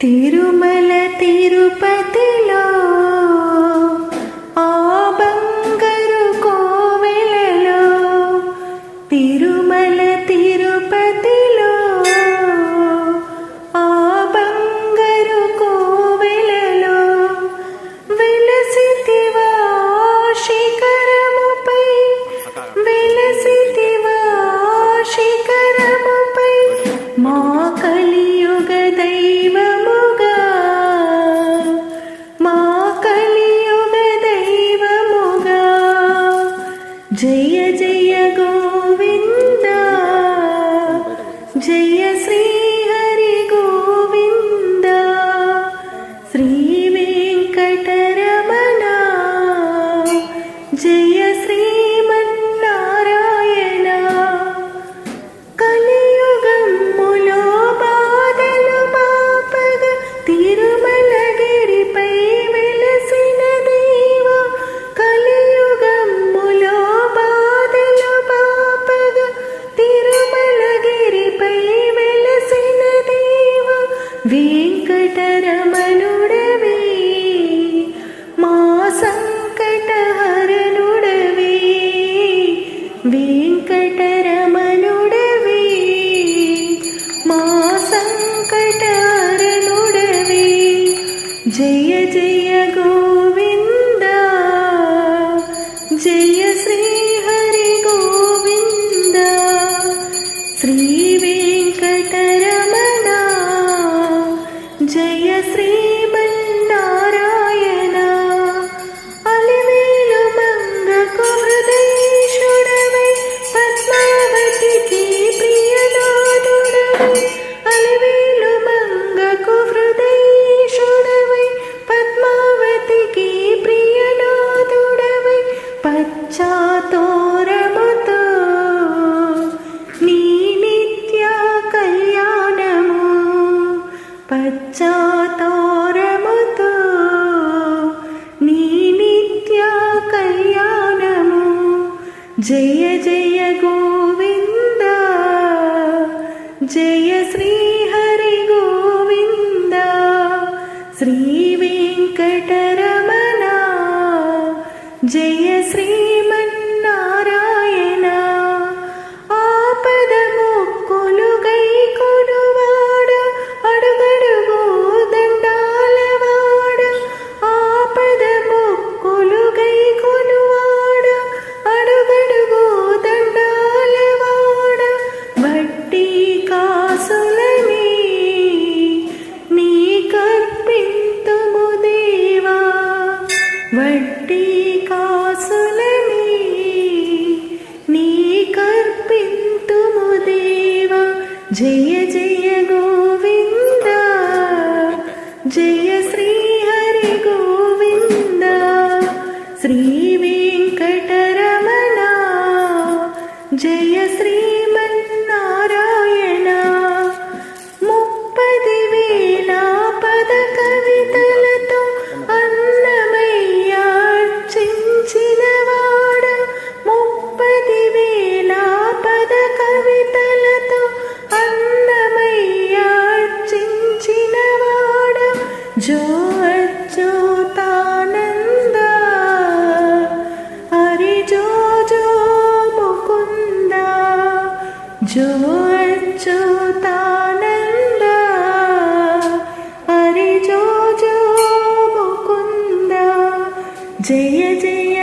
తిరుమల తిరుపతిలో ఆ బంగారు కోవెలలో తిరుమల తిరుపతిలో ఆ బంగారు కోవెలలో వెలసితివా శిఖరముపై వెలసితివా శిఖరముపై మా కలి జయ జయ గోవింద జయ శ్రీ హరి గోవింద శ్రీ వెంకటరమణుడవే మా సంకటహరణుడవే వెంకటరమణుడవే మా సంకటహరణుడవే జయ జయ గోవింద జయ శ్రీ హరి గోవింద శ్రీ వెంకటరమణ జయ జయ జయ గోవింద జయ శ్రీ హరి గోవింద శ్రీ వెంకటరమణ జయ శ్రీ జయ జయ గోవింద జయ శ్రీ హరి గోవింద శ్రీ వెంకటరమణ జయ శ్రీ జో అచ్యుతానంద హరి జో జో ముకుంద జో అచ్యుతానంద హరి జో జో ముకుంద జయ